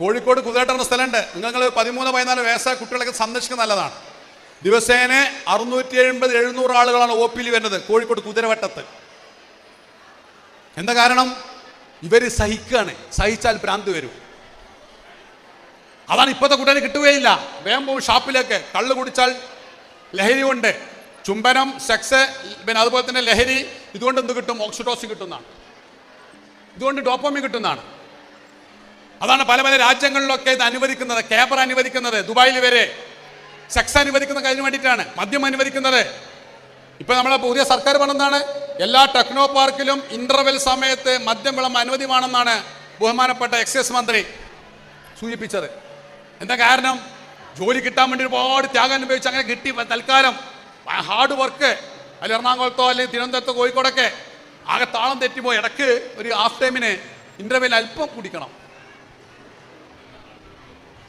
കോഴിക്കോട് കുതിരേട്ടറിന് സ്ഥലമുണ്ട്. നിങ്ങൾ പതിമൂന്ന് പതിനാല് വയസ്സായ കുട്ടികളൊക്കെ സന്ദർശിക്കുന്ന നല്ലതാണ്. ദിവസേന അറുന്നൂറ്റി എഴുപത് എഴുന്നൂറ് ആളുകളാണ് ഒ പിയിൽ വരുന്നത് കോഴിക്കോട് കുതിരവട്ടത്ത്. എന്താ കാരണം? ഇവർ സഹിക്കുകയാണ് സഹിച്ചാൽ ഭ്രാന്ത് വരും. അതാണ് ഇപ്പോഴത്തെ കുട്ടികളെ കിട്ടുകയില്ല. വേഗം പോകും ഷാപ്പിലേക്ക്. കള്ള് കുടിച്ചാൽ ലഹരി കൊണ്ട് ചുംബനം സെക്സ് പിന്നെ അതുപോലെ തന്നെ ലഹരി ഇതുകൊണ്ട് എന്ത് കിട്ടും? ഓക്സിഡോസിൻ കിട്ടുന്നതാണ്. ഇതുകൊണ്ട് ഡോപ്പോമി കിട്ടുന്നതാണ്. അതാണ് പല പല രാജ്യങ്ങളിലൊക്കെ ഇത് അനുവദിക്കുന്നത്. കേബർ അനുവദിക്കുന്നത് ദുബായിൽ വരെ. സെക്സ് അനുവദിക്കുന്ന അതിന് വേണ്ടിയിട്ടാണ്. മദ്യം അനുവദിക്കുന്നത്. ഇപ്പൊ നമ്മളെ പുതിയ സർക്കാർ പറഞ്ഞതാണ് എല്ലാ ടെക്നോ പാർക്കിലും ഇന്റർവെൽ സമയത്ത് മദ്യം വിളം അനുവദിമാണെന്നാണ് ബഹുമാനപ്പെട്ട എക്സൈസ് മന്ത്രി സൂചിപ്പിച്ചത്. എന്താ കാരണം? ജോലി കിട്ടാൻ വേണ്ടി ഒരുപാട് ത്യാഗം അനുഭവിച്ച് അങ്ങനെ കിട്ടി. തൽക്കാലം ഹാർഡ് വർക്ക് അല്ലെങ്കിൽ എറണാകുളത്തോ അല്ലെങ്കിൽ തിരുവനന്തപുരത്തോ കോഴിക്കോടൊക്കെ ആകെ താളം തെറ്റിപ്പോയി. ഇടയ്ക്ക് ഒരു ഹാഫ് ടൈമിന് ഇന്റർവെൽ അല്പം കുടിക്കണം.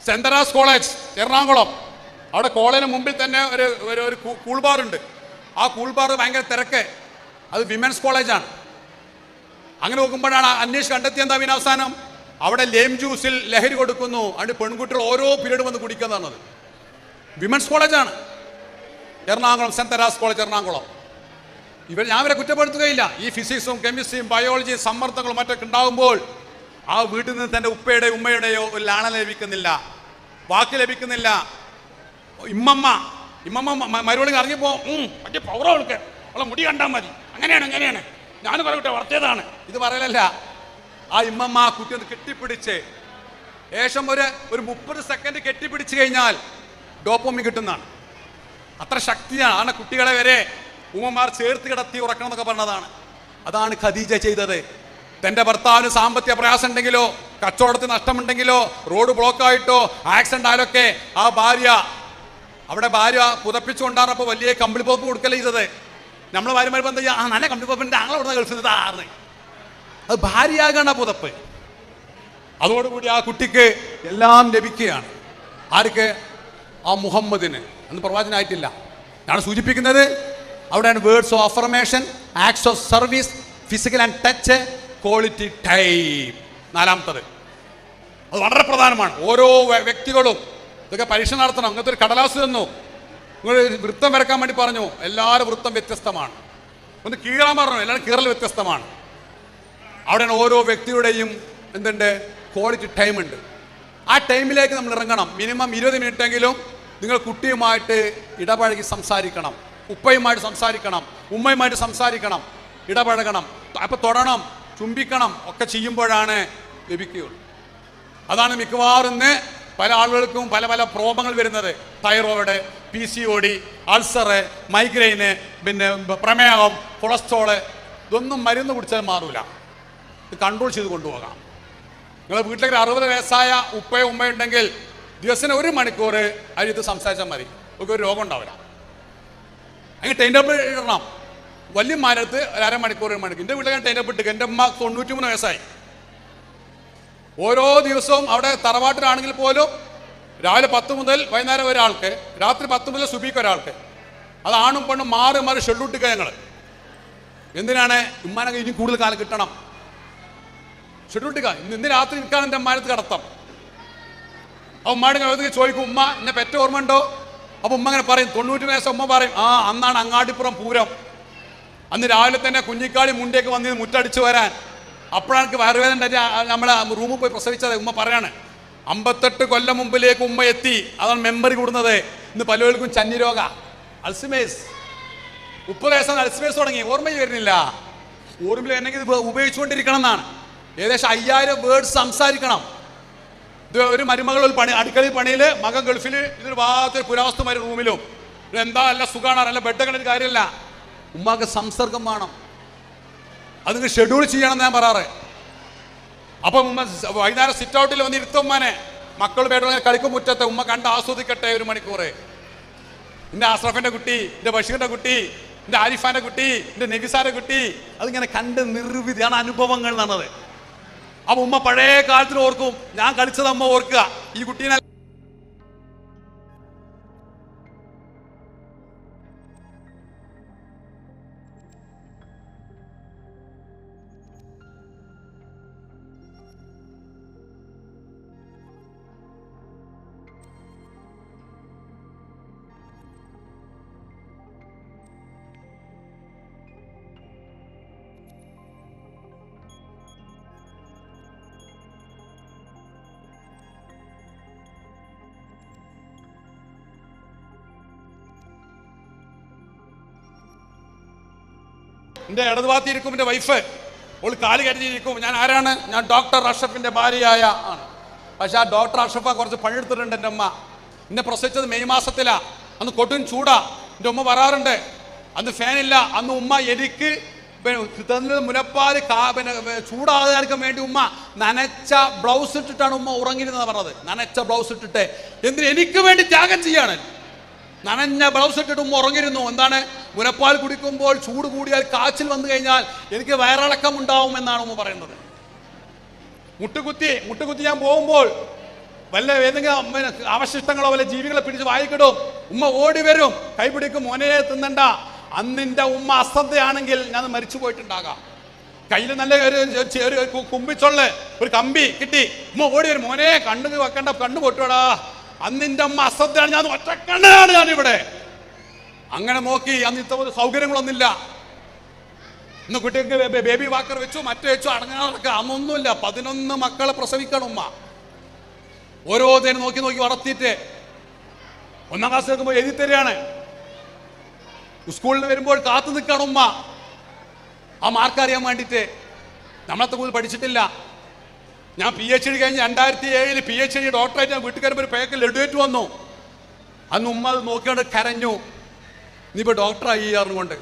Saint college Ernakulam. അവിടെ കോളേജിന് മുമ്പിൽ തന്നെ ഒരു ഒരു ഒരു കൂൾ ബാർ ഉണ്ട്. ആ കൂൾ ബാർ ഭയങ്കര തിരക്ക്. അത് വിമൻസ് കോളേജാണ്. അങ്ങനെ നോക്കുമ്പോഴാണ് അന്വേഷിച്ച് കണ്ടെത്തിയ എന്താ പിന്നെ അവസാനം? അവിടെ ലേം ജ്യൂസിൽ ലഹരി കൊടുക്കുന്നു. അതിന് പെൺകുട്ടികൾ ഓരോ പീരീഡ് വന്ന് കുടിക്കുന്നതാണ് വിമൻസ് കോളേജാണ്. Ernakulam saint Teresa's college Ernakulam. ഇവർ ഞാൻ അവരെ കുറ്റപ്പെടുത്തുകയില്ല. ഈ ഫിസിക്സും കെമിസ്ട്രിയും ബയോളജിയും സമ്മർദ്ദങ്ങളും മറ്റൊക്കെ ഉണ്ടാകുമ്പോൾ ആ വീട്ടിൽ നിന്ന് തന്റെ ഉപ്പയുടെയോ ഉമ്മയുടെയോ ഒരു ലാണ ലഭിക്കുന്നില്ല. വാക്ക് ലഭിക്കുന്നില്ല. ഇമ്മമ്മ ഇമ്മമ്മ മ- മരുവളിക്ക് ഇറങ്ങിപ്പോ. മറ്റേ പൗറ അവൾക്ക്. അവളെ മുടി കണ്ടാൽ മതി. അങ്ങനെയാണ് അങ്ങനെയാണ് ഞാൻ പറയട്ടെ വർത്തേതാണ് ഇത് പറയലല്ല. ആ ഇമ്മമ്മ ആ കുട്ടി ഒന്ന് കെട്ടിപ്പിടിച്ച്. ശേഷം ഒരു ഒരു മുപ്പത് സെക്കൻഡ് കെട്ടിപ്പിടിച്ച് കഴിഞ്ഞാൽ ഡോപ്പോമി കിട്ടുന്നതാണ്. അത്ര ശക്തിയാണ്. ആണ് കുട്ടികളെ വരെ ഉമ്മമാർ ചേർത്ത് കിടത്തി ഉറക്കണം എന്നൊക്കെ പറഞ്ഞതാണ്. അതാണ് ഖദീജ ചെയ്തത്. തന്റെ ഭർത്താവിന് സാമ്പത്തിക പ്രയാസം ഉണ്ടെങ്കിലോ കച്ചവടത്തിന് നഷ്ടമുണ്ടെങ്കിലോ റോഡ് ബ്ലോക്ക് ആയിട്ടോ ആക്സിഡന്റ് ആയാലൊക്കെ ആ ഭാര്യ അവിടെ ഭാര്യ പുതപ്പിച്ചുകൊണ്ടാണപ്പോൾ വലിയ കമ്പിളി പോപ്പ് കൊടുക്കല ചെയ്തത്. നമ്മൾ ഭാര്യമാർ എന്താ ആ നല്ല കമ്പിളി പോപ്പിന്റെ ആങ്ങളെ അവിടെ ഗൾഫിൽ ആറ് അത് ഭാര്യയാകണ പുതപ്പ്. അതോടുകൂടി ആ കുട്ടിക്ക് എല്ലാം ലഭിക്കുകയാണ്. ആർക്ക്? ആ മുഹമ്മദിന്. അന്ന് പ്രവാചനായിട്ടില്ല ഞാൻ സൂചിപ്പിക്കുന്നത്. അവിടെയാണ് words of affirmation acts of service physical and touch quality time നാലാമത്തത്. അത് വളരെ പ്രധാനമാണ്. ഓരോ വ്യക്തികളും ഇതൊക്കെ പരീക്ഷ നടത്തണം. അങ്ങനത്തെ ഒരു കടലാസ് തന്നു. നിങ്ങൾ വൃത്തം വരക്കാൻ വേണ്ടി പറഞ്ഞു. എല്ലാവരും വൃത്തം വ്യത്യസ്തമാണ്. ഒന്ന് കീറാൻ പറഞ്ഞു. എല്ലാവരും കീറൽ വ്യത്യസ്തമാണ്. അവിടെയാണ് ഓരോ വ്യക്തിയുടെയും എന്തുണ്ട്? ക്വാളിറ്റി ടൈം ഉണ്ട്. ആ ടൈമിലേക്ക് നമ്മൾ ഇറങ്ങണം. മിനിമം ഇരുപത് മിനിറ്റ് എങ്കിലും നിങ്ങൾ കുട്ടിയുമായിട്ട് ഇടപഴകി സംസാരിക്കണം. ഉപ്പയുമായിട്ട് സംസാരിക്കണം. ഉമ്മയുമായിട്ട് സംസാരിക്കണം. ഇടപഴകണം. അപ്പം തൊടണം. ചുംബിക്കണം ഒക്കെ ചെയ്യുമ്പോഴാണ് ലഭിക്കുകയുള്ളൂ. അതാണ് മിക്കവാറും ഇന്ന് പല ആളുകൾക്കും പല പല പ്രോബങ്ങൾ വരുന്നത്. Thyroid P C O D ulcer migraine പിന്നെ പ്രമേഹം കൊളസ്ട്രോൾ ഇതൊന്നും മരുന്ന് കുടിച്ചാൽ മാറൂല. ഇത് കൺട്രോൾ ചെയ്ത് കൊണ്ടുപോകാം. നിങ്ങളുടെ വീട്ടിലേക്ക് അറുപത് വയസ്സായ ഉപ്പയോ ഉമ്മയോ ഉണ്ടെങ്കിൽ ദിവസത്തിന് ഒരു മണിക്കൂർ അരിത്ത് സംസാരിച്ചാൽ മതി. ഒക്കെ ഒരു രോഗം ഉണ്ടാവില്ല. അങ്ങനെ ടൈം ടേബിൾ ഇടണം. വലിയ മരത്ത് ഒരു അരമണിക്കൂർ ഒരു മണിക്കൂർ. എന്റെ വീട്ടിൽ ഞാൻ ടൈം ടേബിൾ ഇട്ടു എന്റെ അമ്മ തൊണ്ണൂറ്റി മൂന്ന് വയസ്സായി. ഓരോ ദിവസവും അവിടെ തറവാട്ടിലാണെങ്കിൽ പോലും രാവിലെ പത്ത് മുതൽ വൈകുന്നേരം ഒരാൾക്ക് രാത്രി പത്ത് മുതൽ സുബിക്ക് ഒരാൾക്ക് അത് ആണും പെണ്ണും മാറി മാറി ഷെഡ്യൂട്ടിക്ക ഞങ്ങൾ എന്തിനാണ്? ഉമ്മാനൊക്കെ ഇനി കൂടുതൽ കാലം കിട്ടണം. ഷെഡ്യൂട്ടിക്ക ഇന്ന് രാത്രി നിൽക്കാൻ എന്റെ അമ്മാനത്ത് കടത്തം. ആ ഉമ്മാടെ ഞാൻ ചോദിക്കും ഉമ്മ എന്നെ പെറ്റ ഓർമ്മ ഉണ്ടോ അപ്പൊ ഉമ്മ അങ്ങനെ പറയും തൊണ്ണൂറ്റി വയസ്സ് ഉമ്മ പറയും ആ അന്നാണ് അങ്ങാടിപ്പുറം പൂരം. അന്ന് രാവിലെ തന്നെ കുഞ്ഞിക്കാളി മുണ്ടേക്ക് വന്ന് മുറ്റടിച്ചു വരാൻ. അപ്പോഴാണ് എനിക്ക് വയറുവേദന നമ്മളെ റൂമിൽ പോയി പ്രസവിച്ചത് ഉമ്മ പറയാണ്. അമ്പത്തെട്ട് കൊല്ലം മുമ്പിലേക്ക് ഉമ്മ എത്തി. അതാണ് മെമ്പറി കൂടുന്നത്. ഇന്ന് പലവർക്കും ചന്നി രോഗ അൽസിമേസ് മുപ്പത് വയസ്സാണ് അൽസിമേസ് തുടങ്ങി. ഓർമ്മ വരുന്നില്ല. ഓർമ്മയിൽ എന്നെങ്കിൽ ഇത് ഉപയോഗിച്ചുകൊണ്ടിരിക്കണം എന്നാണ് ഏകദേശം അയ്യായിരം വേർഡ്സ് സംസാരിക്കണം. ഇത് ഒരു മരുമകൾ ഒരു പണി അടുക്കളയിൽ പണിയിൽ മകൻ ഗൾഫിൽ ഇതൊരു ഭാഗത്തൊരു പുരാവസ്തുമാര് റൂമിലും എന്താ നല്ല സുഖമാണ്. അല്ല ബെഡ് കണ്ടൊരു കാര്യമില്ല. ഉമ്മാക്ക് സംസർഗം വേണം. അത് നിങ്ങൾ ഷെഡ്യൂൾ ചെയ്യണം ഞാൻ പറയാറ്. അപ്പം ഉമ്മ വൈകുന്നേരം സിറ്റ് ഔട്ടിൽ വന്ന് ഇരുത്തും ഉമ്മാനെ. മക്കൾ പേരുടെ കളിക്കും മുറ്റത്തെ. ഉമ്മ കണ്ട് ആസ്വദിക്കട്ടെ ഒരു മണിക്കൂർ എന്റെ അഷ്റഫിന്റെ കുട്ടി എന്റെ ബഷീറിന്റെ കുട്ടി എന്റെ ആരിഫാന്റെ കുട്ടി എന്റെ നെഗിസാന്റെ കുട്ടി അതിങ്ങനെ കണ്ട് നിർവിധിയാണ് അനുഭവങ്ങൾ എന്നത് അപ്പൊ ഉമ്മ പഴയ കാലത്തിൽ ഓർക്കും ഞാൻ കളിച്ചത് അമ്മ ഓർക്കുക. ഈ കുട്ടീനെ എന്റെ ഇടതുഭാഗത്ത് ഇരിക്കും എന്റെ വൈഫ് അവൾ കാൽ കരുതിയിരിക്കും ഞാൻ ആരാണ്? ഞാൻ ഡോക്ടർ അഷഫിന്റെ ഭാര്യയായ ആണ്. പക്ഷേ ആ ഡോക്ടർ അഷഫ കുറച്ച് പണിയെടുത്തിട്ടുണ്ട് എന്റെ അമ്മ എന്നെ പ്രസവിച്ചത് മെയ് മാസത്തിലാണ് അന്ന് കൊട്ടും ചൂടാ. എന്റെ ഉമ്മ പറയാറുണ്ട് അന്ന് ഫാനില്ല അന്ന് ഉമ്മ എനിക്ക് തന്നത് മുലപ്പാൽ കാ പിന്നെ ചൂടാകാതിരിക്കാൻ വേണ്ടി ഉമ്മ നനച്ച ബ്ലൗസ് ഇട്ടിട്ടാണ് ഉമ്മ ഉറങ്ങിയിരുന്നത് പറഞ്ഞത്. നനച്ച ബ്ലൗസ് ഇട്ടിട്ട്. എന്തിന് എനിക്ക് വേണ്ടി ത്യാഗം ചെയ്യാണ്. നനഞ്ഞ ബ്ലൗസ് ഇട്ടിട്ടും ഉറങ്ങിരുന്നു. എന്താണ്? മുലപ്പാൽ കുടിക്കുമ്പോൾ ചൂട് കൂടിയാൽ കാച്ചിൽ വന്നു കഴിഞ്ഞാൽ എനിക്ക് വയറിളക്കം ഉണ്ടാവും എന്നാണ് ഉമ്മ പറയുന്നത്. മുട്ടുകുത്തി മുട്ടുകുത്തി ഞാൻ പോകുമ്പോൾ വല്ല ഏതെങ്കിലും അവശിഷ്ടങ്ങളോ വല്ല ജീവികളെ പിടിച്ച് വായിക്കിടും. ഉമ്മ ഓടി വരും. കൈപിടിക്കും മോനെ തിന്നണ്ട. അന്നിന്റെ ഉമ്മ അശ്രദ്ധയാണെങ്കിൽ ഞാൻ മരിച്ചു പോയിട്ടുണ്ടാകാം. കയ്യിൽ നല്ല ഒരു ഒരു കുമ്പിച്ചൊള്ള് ഒരു കമ്പി കിട്ടി. ഉമ്മ ഓടി വരും. മോനെ കണ്ണു വെക്കണ്ട കണ്ണു പൊട്ടുവാടാ. അന്നിന്റെ അമ്മ അശ്രദ്ധയാണ്. ഞാൻ ഒറ്റക്കണ്ണനാണ് ഞാൻ ഇവിടെ അങ്ങനെ നോക്കി അന്ന് ഇത്ര സൗകര്യങ്ങളൊന്നുമില്ല. ഇന്ന് കുട്ടികൾക്ക് ബേബി വാക്കർ വെച്ചു മറ്റു വെച്ചു അടങ്ങാറൊക്കെ. അന്നൊന്നുമില്ല. പതിനൊന്ന് മക്കളെ പ്രസവിക്കണം ഉമ്മ. ഓരോ തേനും നോക്കി നോക്കി വളർത്തിയിട്ട് ഒന്നാം ക്ലാസ് നോക്കുമ്പോൾ എഴുതി തരികയാണ്. സ്കൂളിൽ വരുമ്പോൾ കാത്തു നിൽക്കണം ഉമ്മ. ആ മാർക്ക് അറിയാൻ വേണ്ടിയിട്ട്. നമ്മളത്തെ കൂടുതൽ പഠിച്ചിട്ടില്ല. ഞാൻ പി എച്ച് ഡി കഴിഞ്ഞ് രണ്ടായിരത്തി ഏഴിൽ പി എച്ച് ഡി ഡോക്ടറായിട്ട് ഞാൻ വീട്ടിൽ ഒരു പേക്കിൽ ലഡുവേറ്റ് വന്നു. അന്ന് ഉമ്മ അത് നോക്കിയോണ്ട് കരഞ്ഞു. ഇനിയിപ്പോൾ ഡോക്ടറായി അറിഞ്ഞുകൊണ്ട്.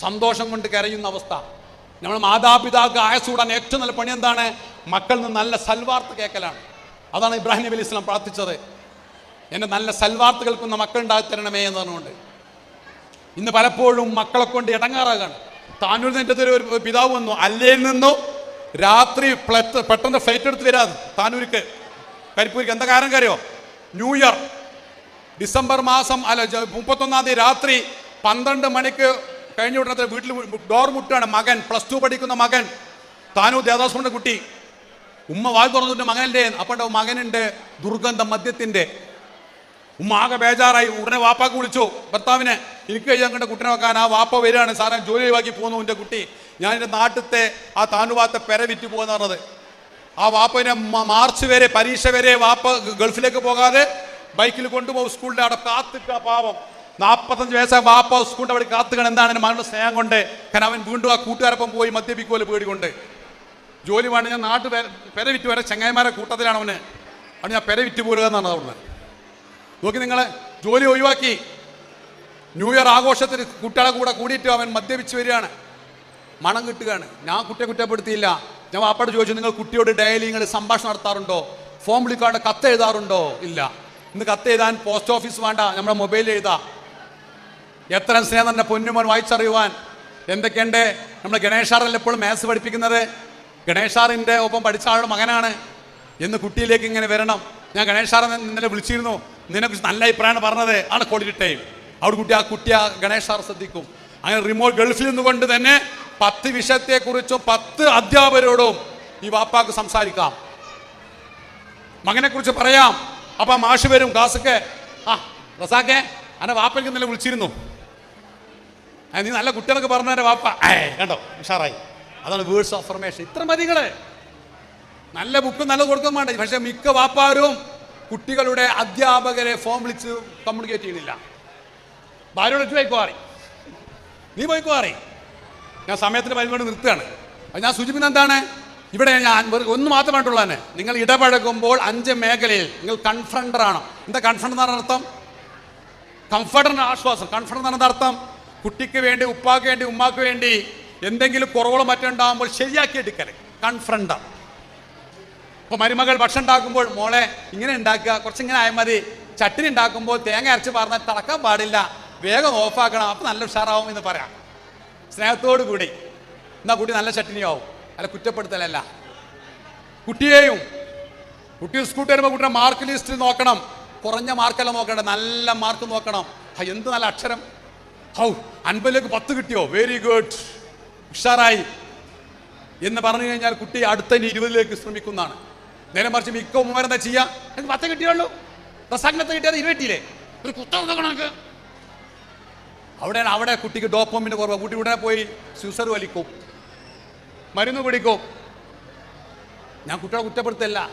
സന്തോഷം കൊണ്ട് കരയുന്ന അവസ്ഥ. നമ്മൾ മാതാപിതാക്കൾ ആയസൂടാൻ ഏറ്റവും നല്ല പണി എന്താണ്? മക്കളിൽ നിന്ന് നല്ല സൽവാർത്ത കേൾക്കലാണ് അതാണ് ഇബ്രാഹിം നബി ഇസ്ലാം പ്രാർത്ഥിച്ചത്. എന്റെ നല്ല സൽവാർത്ത കേൾക്കുന്ന മക്കളുണ്ടാക്കി തരണമേ എന്ന് പറഞ്ഞുകൊണ്ട്. ഇന്ന് പലപ്പോഴും മക്കളെ കൊണ്ട് ഇടങ്ങാറാകാണ്. എന്റെ അടുത്ത് ഒരു പിതാവ് വന്നു. അല്ലയിൽ നിന്നും രാത്രി പ്ലറ്റ് പെട്ടെന്ന് ഫ്ലൈറ്റ് എടുത്ത് വരാതെ താനൂർക്ക് കരിപ്പൂരിക്ക് എന്താ കാരണം കാര്യോ ന്യൂ ഇയർ ഡിസംബർ മാസം അല്ല മുപ്പത്തൊന്നാം തീയതി രാത്രി പന്ത്രണ്ട് മണിക്ക് കഴിഞ്ഞ ഉടനെ വീട്ടിൽ ഡോർ മുട്ടാണ് മകൻ പ്ലസ് ടു പഠിക്കുന്ന മകൻ. താനൂർ ദേവദാസുണ്ട് കുട്ടി. ഉമ്മ വാൽ തുറന്നിട്ട് മകന്റെ അപ്പോൾ മകനുണ്ട് ദുർഗന്ധം മദ്യത്തിന്റെ. ഉമ്മ ആകെ ബേജാറായി. ഉടനെ വാപ്പാക്ക് വിളിച്ചു. ഭർത്താവിനെ എനിക്ക് കഴിയാൻ കണ്ട കുട്ടിനെ വെക്കാൻ ആ വാപ്പ വരികയാണ്. സാറേ ജോലി ഒഴിവാക്കി പോകുന്നു എന്റെ കുട്ടി. ഞാൻ എന്റെ നാട്ടിലത്തെ ആ താനുവാത്തെ പെര വിറ്റ് പോകുന്ന പറഞ്ഞത്. ആ വാപ്പനെ മാർച്ച് വരെ പരീക്ഷ വരെ വാപ്പ ഗൾഫിലേക്ക് പോകാതെ ബൈക്കിൽ കൊണ്ടുപോകും സ്കൂളിന്റെ അവിടെ കാത്തിക്ക പാവം. നാൽപ്പത്തഞ്ച് വയസ്സായ വാപ്പ സ്കൂളിന്റെ അവിടെ കാത്തുകണം എന്താണ് എന്റെ മകളുടെ സ്നേഹം കൊണ്ട്? കാരണം അവൻ വീണ്ടും ആ കൂട്ടുകാരൊപ്പം പോയി മദ്യപിക്കുമല്ലോ പേടികൊണ്ട് ജോലി വേണ്ട ഞാൻ നാട്ട് പെര വിറ്റ് വരെ ചങ്ങായിമാരെ കൂട്ടത്തിലാണ് അവന്. അവിടെ ഞാൻ പെര വിറ്റ് പോരുക എന്നാണ് അവിടുന്ന്. നോക്കി നിങ്ങൾ ജോലി ഒഴിവാക്കി. ന്യൂ ഇയർ ആഘോഷത്തിന് കുട്ടികളെ കൂടെ കൂടിയിട്ട് അവൻ മദ്യപിച്ച് വരികയാണ്. മണം കിട്ടുകയാണ്. ഞാൻ കുട്ടിയെ കുറ്റപ്പെടുത്തിയില്ല. ഞാൻ വാപ്പാട് ചോദിച്ചു നിങ്ങൾ കുട്ടിയോട് ഡയലി നിങ്ങൾ സംഭാഷണം നടത്താറുണ്ടോ? ഫോം വിളിക്കാണ്ട് കത്ത് എഴുതാറുണ്ടോ? ഇല്ല. ഇന്ന് കത്ത് എഴുതാൻ പോസ്റ്റ് ഓഫീസ് വേണ്ട. നമ്മുടെ മൊബൈലിൽ എഴുതാം. എത്ര സ്നേഹം തന്നെ പൊന്നുമോൻ വായിച്ചറിയുവാൻ. എന്തൊക്കെയുണ്ട്? നമ്മൾ ഗണേഷാറല്ല എപ്പോഴും മാത്സ് പഠിപ്പിക്കുന്നത്? ഗണേഷാറിന്റെ ഒപ്പം പഠിച്ച ആളുടെ മകനാണ്. എന്ന് കുട്ടിയിലേക്ക് ഇങ്ങനെ വരണം. ഞാൻ ഗണേഷാറിനെ ഇന്നലെ വിളിച്ചിരുന്നു. നിന്നെക്കുറിച്ച് നല്ല അഭിപ്രായമാണ് പറഞ്ഞത്. ആണ് ക്വാളിറ്റി അവിടെ കുട്ടി ആ കുട്ടി ആ സാർ ശ്രദ്ധിക്കും. അങ്ങനെ റിമോട്ട് ഗൾഫിൽ നിന്നുകൊണ്ട് തന്നെ പത്ത് വിഷയത്തെക്കുറിച്ചും പത്ത് അധ്യാപകരോടും ഈ വാപ്പാക്ക് സംസാരിക്കാം. മകനെ കുറിച്ച് പറയാം. അപ്പൊ മാഷ് വരും ക്ലാസ്സൊക്കെ. ആ റസാക്കെ അന്നെ വാപ്പയ്ക്ക് ഇന്നലെ വിളിച്ചിരുന്നു. നീ നല്ല കുട്ടികളൊക്കെ പറഞ്ഞ വാപ്പ. ഏ കണ്ടോ ഉഷാറായി. അതാണ് വേർഡ്സ് ഓഫർമേഷൻ ഇത്ര മതികൾ. നല്ല ബുക്ക് നല്ല കൊടുക്കാൻ വേണ്ട. പക്ഷെ മിക്ക വാപ്പാരും കുട്ടികളുടെ അധ്യാപകരെ ഫോം വിളിച്ച് കമ്മ്യൂണിക്കേറ്റ് ചെയ്യുന്നില്ല. ഭാര്യയോട് പോയിക്കോ അറി നീ പോയിക്കോ ഞാൻ സമയത്തിന് പരിപാടി നിർത്തുകയാണ്. അത് ഞാൻ സൂചിപ്പിക്കുന്നത് എന്താണ്? ഇവിടെ ഞാൻ ഒന്ന് മാത്രമായിട്ടുള്ളതന്നെ നിങ്ങൾ ഇടപഴകുമ്പോൾ അഞ്ച് മേഖലയിൽ നിങ്ങൾ കൺഫ്രണ്ടർ ആണ്. എന്താ കൺഫ്രണ്ട് എന്നാണ് അർത്ഥം? കംഫർട്ടറിന് ആശ്വാസം. കൺഫർട്ട് എന്ന് അർത്ഥം? കുട്ടിക്ക് വേണ്ടി ഉപ്പാക്ക് വേണ്ടി ഉമ്മാക്ക് വേണ്ടി എന്തെങ്കിലും കുറവുകൾ മറ്റുണ്ടാകുമ്പോൾ ശരിയാക്കി എടുക്കൽ കൺഫ്രണ്ടർ ഇപ്പോൾ മരുമകൾ ഭക്ഷണം ഉണ്ടാക്കുമ്പോൾ മോളെ ഇങ്ങനെ ഉണ്ടാക്കുക കുറച്ചിങ്ങനെ ആയാൽ മതി. ചട്ടിനി ഉണ്ടാക്കുമ്പോൾ തേങ്ങ അരച്ച് പറഞ്ഞാൽ തിളക്കാൻ പാടില്ല. വേഗം ഓഫാക്കണം അപ്പം നല്ല ഉഷാറാവും എന്ന് പറയാം. സ്നേഹത്തോടു കൂടി. എന്നാ കുട്ടി നല്ല ചട്ടിനിയാവും. അല്ല കുറ്റപ്പെടുത്തലല്ല. കുട്ടിയെയും കുട്ടി സ്കൂട്ടി വരുമ്പോൾ കുട്ടിയുടെ മാർക്ക് ലിസ്റ്റ് നോക്കണം. കുറഞ്ഞ മാർക്കല്ല നോക്കണ്ട. നല്ല മാർക്ക് നോക്കണം. എന്ത് നല്ല അക്ഷരം. ഹൗ അൻപതിലേക്ക് പത്ത് കിട്ടിയോ? വെരി ഗുഡ് ഉഷാറായി. എന്ന് പറഞ്ഞു കഴിഞ്ഞാൽ കുട്ടി അടുത്ത ഇരുപതിലേക്ക് ശ്രമിക്കുന്നതാണ്. നേരെ മറിച്ച് മിക്ക ഉമ്മമാരെന്താ ചെയ്യാ? എനിക്ക് പത്ത് കിട്ടിയുള്ളൂ. പ്രസംഗത്തെ കിട്ടിയത് ഇരുപറ്റിയില്ലേ ഒരു കുത്തം കണക്ക് അവിടെയാണ് അവിടെ കുട്ടിക്ക് ഡോപ്പോമിന്റെ കുറവ്. കുട്ടി ഉടനെ പോയി സ്യൂസർ വലിക്കും. മരുന്ന് പിടിക്കും ഞാൻ കുട്ടികളെ കുറ്റപ്പെടുത്തല്ല.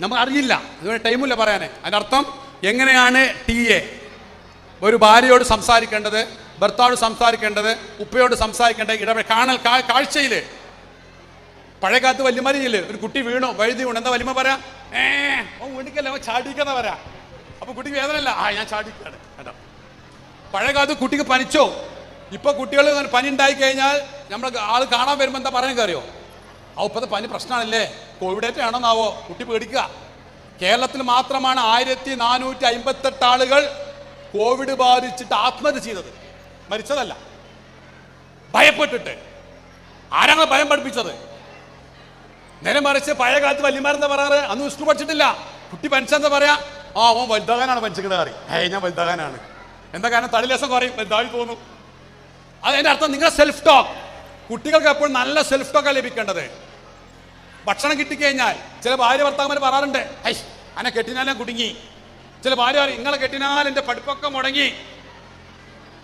നമുക്ക് അറിയില്ല. അതുകൊണ്ട് ടൈമില്ല പറയാനേ. അതിനർത്ഥം എങ്ങനെയാണ് ടി എ ഒരു ഭാര്യയോട് സംസാരിക്കേണ്ടത് ഭർത്താവോട് സംസാരിക്കേണ്ടത് ഉപ്പയോട് സംസാരിക്കേണ്ടത് ഇടപെടൽ കാണൽ കാ- കാഴ്ചയിൽ പഴയ കാലത്ത് വല്യമാരില്ലേ ഒരു കുട്ടി വീണോ വഴുതി വീണു എന്താ വലിയ പറയാ ഏ ഓ വീണിക്കല്ല ചാടിക്കുന്ന പറയാ അപ്പൊ കുട്ടിക്ക് വേദനല്ല ആ ഞാൻ ചാടിക്കാണ് കേട്ടോ. പഴയ കാലത്ത് കുട്ടിക്ക് പനിച്ചോ? ഇപ്പൊ കുട്ടികൾ പനി ഉണ്ടായി കഴിഞ്ഞാൽ നമ്മൾ ആൾ കാണാൻ വരുമ്പോൾ എന്താ പറയാൻ കയറിയോ ആ ഇപ്പത്തെ പനി പ്രശ്നമാണല്ലേ? കോവിഡേറ്റ് ആണോന്നാവോ കുട്ടി പേടിക്കുക. കേരളത്തിൽ മാത്രമാണ് ആയിരത്തി നാനൂറ്റി അമ്പത്തെട്ട് ആളുകൾ കോവിഡ് ബാധിച്ചിട്ട് ആത്മഹത്യ ചെയ്തത്. മരിച്ചതല്ല. ഭയപ്പെട്ടിട്ട്. ആരാണ് ഭയം പഠിപ്പിച്ചത്? നേരെ മറിച്ച് പഴയ കാലത്ത് വല്യമാരെന്താ പറയാറ്? അന്ന് വിഷ്ണു പഠിച്ചിട്ടില്ല. കുട്ടി പനിച്ചെന്താ പറയാ? ആ ഓൻ വലുതാകാനാണ് പനിച്ചിട്ട് കറി ഏയ് ഞാൻ വലുതാകാനാണ്. എന്താ കാരണം? തടിലേസം കുറയും. വലുതായി തോന്നും. അതിന്റെ അർത്ഥം നിങ്ങളുടെ സെൽഫ് ടോക്ക് കുട്ടികൾക്ക് എപ്പോഴും നല്ല സെൽഫ് ടോക്കാണ് ലഭിക്കേണ്ടത്. ഭക്ഷണം കിട്ടിക്കഴിഞ്ഞാൽ ചില ഭാര്യ ഭർത്താക്കന്മാർ പറയാറുണ്ട് ഹൈ അനെ കെട്ടിനാലും കുടുങ്ങി. ചില ഭാര്യ പറയും നിങ്ങളെ കെട്ടിനാൽ എന്റെ പഠിപ്പൊക്കെ മുടങ്ങി.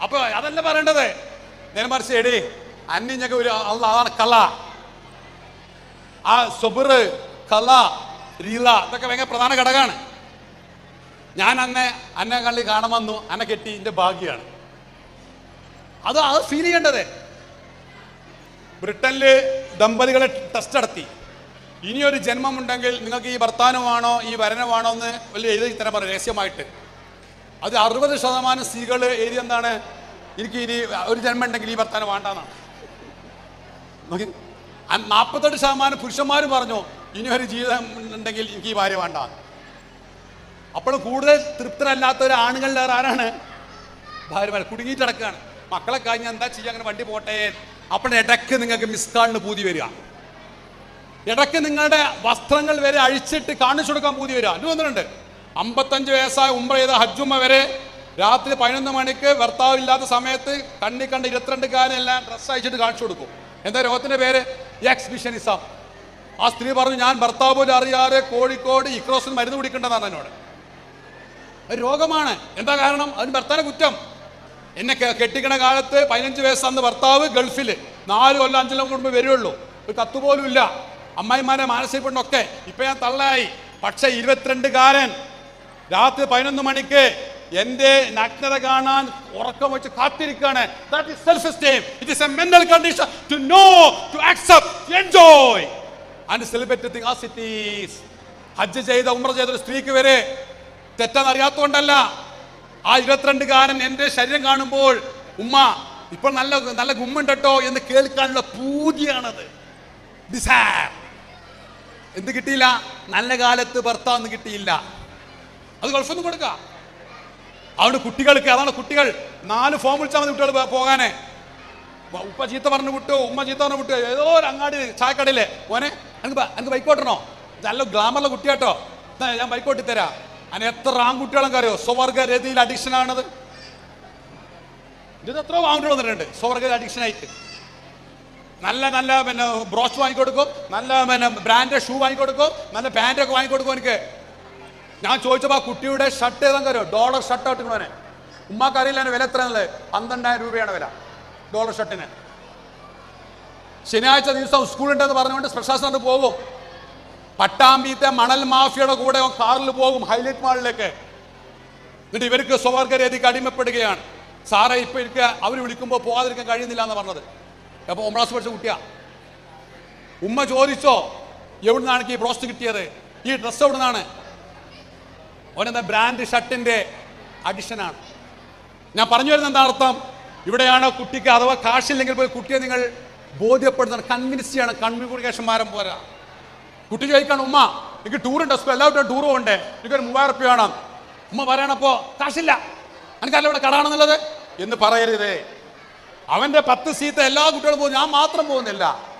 അപ്പൊ അതല്ല പറയേണ്ടത്. നേരെ മറിച്ച് എടി അന്നിഞ്ഞൊക്കെ ഒരു അള്ള അതാണ് കല ആ സൊബിറ് കല രീല ഇതൊക്കെ ഭയങ്കര പ്രധാന ഘടകമാണ്. ഞാൻ അന്നെ അന്നെ കള്ളി കാണുമെന്നു അന്നെ കെട്ടി എന്റെ ഭാഗ്യമാണ് അത് അത് ഫീൽ ചെയ്യേണ്ടത്. ബ്രിട്ടനിൽ ദമ്പതികളെ ടെസ്റ്റ് നടത്തി. ഇനിയൊരു ജന്മമുണ്ടെങ്കിൽ നിങ്ങൾക്ക് ഈ ഭർത്താനുമാണോ ഈ വരനുമാണോ എന്ന് വലിയ എഴുതി തരാൻ പറയും രഹസ്യമായിട്ട്. അത് അറുപത് ശതമാനം സ്ത്രീകൾ എഴുതി എന്താണ്? എനിക്ക് ഇനി ഒരു ജന്മം ഉണ്ടെങ്കിൽ ഈ ഭർത്താനം വേണ്ടെന്നാണ്. നോക്കി. നാൽപ്പത്തെട്ട് ശതമാനം പുരുഷന്മാരും പറഞ്ഞു ഇനി ഒരു ജീവിതം ഉണ്ടെങ്കിൽ എനിക്ക് ഈ ഭാര്യ വേണ്ട. അപ്പോൾ കൂടുതൽ തൃപ്തരല്ലാത്ത ഒരു ആണുങ്ങളുടെ ആരാണ്? ഭാര്യമാർ കുടുങ്ങിയിട്ട് കിടക്കുകയാണ് മക്കളെ കഴിഞ്ഞാൽ എന്താ ചെയ്യുക അങ്ങനെ വണ്ടി പോട്ടെ. അപ്പോൾ ഇടയ്ക്ക് നിങ്ങൾക്ക് മിസ് കാളിന് പൂതി വരിക. ഇടയ്ക്ക് നിങ്ങളുടെ വസ്ത്രങ്ങൾ വരെ അഴിച്ചിട്ട് കാണിച്ചു കൊടുക്കാൻ പൂതി വരിക. എന്ന് വന്നിട്ടുണ്ട് അമ്പത്തഞ്ച് വയസ്സായ ഉംറ ചെയ്ത ഹജ്ജുമ്മ വരെ രാത്രി പതിനൊന്ന് മണിക്ക് ഭർത്താവ് ഇല്ലാത്ത സമയത്ത് കണ്ണി കണ്ട് ഇരുപത്തിരണ്ടുകാരെല്ലാം ഡ്രസ്സ് അയച്ചിട്ട് കാണിച്ചു കൊടുക്കും. എന്താ രോഗത്തിന്റെ പേര്? എക്സ്ബിഷനിസം ആ സ്ത്രീ പറഞ്ഞു ഞാൻ ഭർത്താവ് പോലും അറിയാതെ കോഴിക്കോട് ഇക്രോസിന് മരുന്ന് കുടിക്കേണ്ടതാണ് എന്നോട്. രോഗമാണ്. എന്താ കാരണം? അതിന് ഭർത്താവിനെ കുറ്റം. എന്നെ കെട്ടിക്കണ കാലത്ത് പതിനഞ്ച് വയസ്സാന്ന് ഭർത്താവ് ഗൾഫിൽ നാല് കൊല്ലം അഞ്ചു കൊല്ലം കൂടുമ്പോൾ വരുള്ളൂ. ഒരു കത്ത് പോലും ഇല്ല. അമ്മായിമാരെ മാനസികപ്പെടണൊക്കെ ഇപ്പൊ ഞാൻ തള്ളായി പക്ഷെ ഇരുപത്തിരണ്ടുകാരൻ രാത്രി പതിനൊന്ന് മണിക്ക് എന്റെ നഗ്നത കാണാൻ ഉറക്കം വെച്ച് is self esteem it is a mental condition to know to accept enjoy and celebrate thing is ഹജ്ജ് ചെയ്ത ഉമ്ര ചെയ്ത ഒരു സ്ത്രീക്ക് വരെ തെറ്റാന്നറിയാത്തോണ്ടല്ല. ആ ഇരുപത്തിരണ്ടുകാരൻ എന്റെ ശരീരം കാണുമ്പോൾ ഉമ്മ ഇപ്പോൾ നല്ല നല്ല ഗുമ്മുണ്ടട്ടോ എന്ന് കേൾക്കാനുള്ള പൂതിയാണത്. ഡിസയർ എന്ത് കിട്ടിയില്ല? നല്ല കാലത്ത് ഭർത്താവ് കിട്ടിയില്ല. അത് ഗൾഫൊന്നും കൊടുക്ക. അതുകൊണ്ട് കുട്ടികൾക്ക് അതാണ് കുട്ടികൾ. നാല് ഫോം വിളിച്ചാൽ മതി കുട്ടികൾ പോകാനേ. ഉപ്പ- ഉപ്പ ചീത്ത പറഞ്ഞു വിട്ടു ഉമ്മ ചീത്ത പറഞ്ഞു വിട്ടു. ഏതോ ഒരു അങ്ങാടി ചായക്കടയിലെ. ഓനെ എനിക്ക് എനിക്ക് ബൈക്ക് ഓട്ടണോ? നല്ല ഗ്ലാമറുള്ള കുട്ടിയാട്ടോ. ഞാൻ ബൈക്ക് ഓട്ടി തരാം അതിന് എത്ര ആൺകുട്ടികളൊക്കെ അറിയോ? സ്വവർഗ രതിയിൽ അഡിക്ഷൻ ആണത്. ഇത് എത്ര ആൺകുട്ടികൾ വന്നിട്ടുണ്ട്. സ്വവർഗ അഡിക്ഷൻ ആയിട്ട്. നല്ല നല്ല പിന്നെ ബ്രോച്ച് വാങ്ങിക്കൊടുക്കും. നല്ല പിന്നെ ബ്രാൻഡ് ഷൂ വാങ്ങിക്കൊടുക്കും. നല്ല പാന്റൊക്കെ വാങ്ങിക്കൊടുക്കും എനിക്ക്. ഞാൻ ചോദിച്ചപ്പോൾ കുട്ടിയുടെ ഷർട്ട് ഏതാ ഡോളർ ഷർട്ട് ഇട്ടുകൊണ്ടവനെ ഉമ്മാക്ക് അറിയില്ല അതിന്റെ വില എത്ര പന്ത്രണ്ടായിരം രൂപയാണ് വില. ഡോളർ ഷർട്ടിന് ശനിയാഴ്ച ദിവസം സ്കൂളുണ്ടെന്ന് പറഞ്ഞുകൊണ്ട് പ്രശാസനം പോകും പട്ടാമ്പിത്തെ മണൽ മാഫിയയുടെ കൂടെ കാറിൽ പോകും ഹൈലൈറ്റ് മാളിലേക്ക് എന്നിട്ട് ഇവർക്ക് സ്വവർഗരേതിക്ക് അടിമപ്പെടുകയാണ്. സാറേ ഇപ്പൊ എനിക്ക് അവർ വിളിക്കുമ്പോൾ പോകാതിരിക്കാൻ കഴിയുന്നില്ല എന്ന് പറഞ്ഞത്. അപ്പൊ ഒമ്പതാം പഠിച്ച കുട്ടിയാ. ഉമ്മ ചോദിച്ചോ എവിടുന്നാണ് ഈ ബ്രോസ്റ്റ് കിട്ടിയത്? ഈ ഡ്രസ്സ് എവിടുന്നാണ്? അവനെന്താ ബ്രാൻഡ് ഷർട്ടിന്റെ അഡിഷനാണ് ഞാൻ പറഞ്ഞു വരുന്ന എന്താ അർത്ഥം? ഇവിടെയാണ് കുട്ടിക്ക് അഥവാ കാശില്ലെങ്കിൽ പോയി കുട്ടിയെ നിങ്ങൾ ബോധ്യപ്പെടുന്ന കൺവിൻസ് ചെയ്യണം കമ്മ്യൂണിക്കേഷന്മാരും പോരാ. കുട്ടി ചോദിക്കാണ് ഉമ്മ എനിക്ക് ടൂറുണ്ട് എല്ലാവരും ടൂർ ഉണ്ട് എനിക്കൊരു മൂവായിരം റുപ്യ വേണം. ഉമ്മ പറയണപ്പോ കാശില്ല. എനിക്കല്ല ഇവിടെ കടാണെന്നുള്ളത് എന്ന് പറയരുതേ. അവന്റെ പത്ത് സീറ്റ് എല്ലാ കുട്ടികളും പോകും ഞാൻ മാത്രം പോകുന്നില്ല.